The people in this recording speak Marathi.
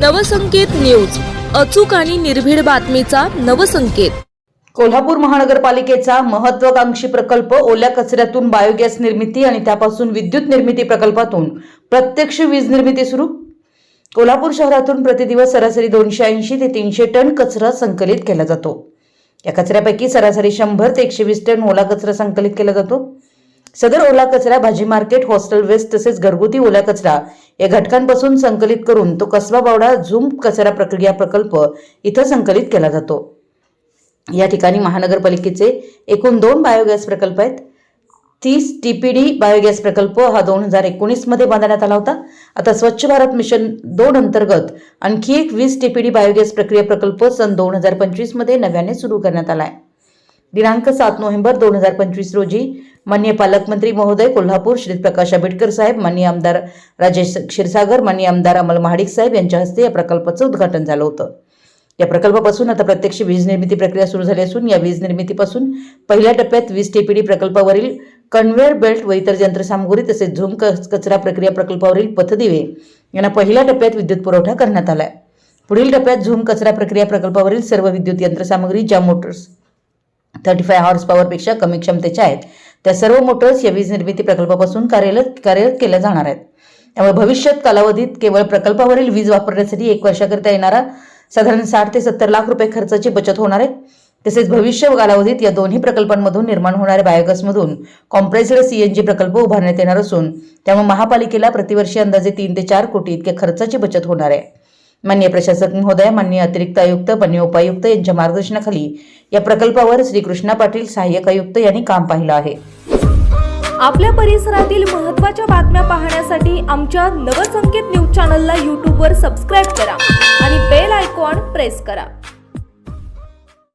नवसंकेत न्यूज. अचूक आणि निर्भीड बातमीचा नवसंकेत. कोल्हापूर महानगरपालिकेचा महत्वाकांक्षी प्रकल्प ओल्या कचऱ्यातून बायोगॅस निर्मिती आणि त्यापासून विद्युत निर्मिती प्रकल्पातून प्रत्यक्ष वीज निर्मिती सुरू? कोल्हापूर शहरातून प्रतिदिवस सरासरी दोनशे ऐंशी ते तीनशे टन कचरा संकलित केला जातो. या कचऱ्यापैकी सरासरी शंभर ते एकशे वीस टन ओला कचरा संकलित केला जातो. सदर ओला कचरा भाजी मार्केट हॉस्टेल वेस्ट तसेच घरगुती ओला कचरा या घटकांपासून संकलित करून तो कसबा बावडा झूम कचरा प्रक्रिया प्रकल्प इथं संकलित केला जातो. या ठिकाणी महानगरपालिकेचे एकूण दोन बायोगॅस प्रकल्प आहेत. तीस टी पी डी बायोगॅस प्रकल्प हा दोन हजार एकोणीसमध्ये बांधण्यात आला होता. आता स्वच्छ भारत मिशन दोन अंतर्गत आणखी एक वीस टीपीडी बायोगॅस प्रक्रिया प्रकल्प सन दोन हजार पंचवीसमध्ये नव्याने सुरू करण्यात आला आहे दिनांक सात नोव्हेंबर दोन हजार पंचवीस रोजी मान्य पालकमंत्री महोदय कोल्हापूर श्री प्रकाश आंबेडकर साहेब मान्य आमदार राजेश क्षीरसागर मान्य आमदार अमल महाडिक साहेब यांच्या हस्ते या प्रकल्पाचं उद्घाटन झालं होतं. या प्रकल्पापासून आता प्रत्यक्ष वीज निर्मिती प्रक्रिया सुरू झाली असून या वीज निर्मितीपासून पहिल्या टप्प्यात वीज टीपीडी प्रकल्पावरील कन्व्हेअर बेल्ट व इतर यंत्रसामुग्री तसेच झूम कचरा प्रक्रिया प्रकल्पावरील पथदिवे यांना पहिल्या टप्प्यात विद्युत पुरवठा करण्यात आला आहे पुढील टप्प्यात झूम कचरा प्रक्रिया प्रकल्पावरील सर्व विद्युत यंत्रसामुग्री ज्या मोटर्स थर्टी फाय हॉर्स पॉवरपेक्षा कमी क्षमतेच्या आहेत. त्या सर्व मोटर्स या वीज निर्मिती प्रकल्पापासून कार्यरत कार्यरत केल्या जाणार आहेत. त्यामुळे भविष्यात कालावधीत केवळ प्रकल्पावरील वीज वापरण्यासाठी एक वर्षाकरिता येणारा साधारण साठ ते सत्तर लाख रुपये खर्चाची बचत होणार आहे. तसेच भविष्य कालावधीत या दोन्ही प्रकल्पांमधून निर्माण होणाऱ्या बायोगॅसमधून कॉम्प्रेस्ड सीएनजी प्रकल्प उभारण्यात येणार असून त्यामुळे महापालिकेला प्रतिवर्षी अंदाजे तीन ते चार कोटी इतक्या खर्चाची बचत होणार आहे. मान्य प्रशासक महोदय माननीय अतिरिक्त आयुक्त मान्य उपायुक्त यांच्या मार्गदर्शनाखाली या प्रकल्पावर श्री कृष्णा पाटील सहाय्यक आयुक्त यांनी काम पाहिलं आहे. आपल्या परिसरातील महत्त्वाच्या बातम्या पाहण्यासाठी आमच्या नवसंकेत न्यूज चॅनलला यूट्यूबवर सबस्क्राईब करा आणि बेल आयकॉन प्रेस करा.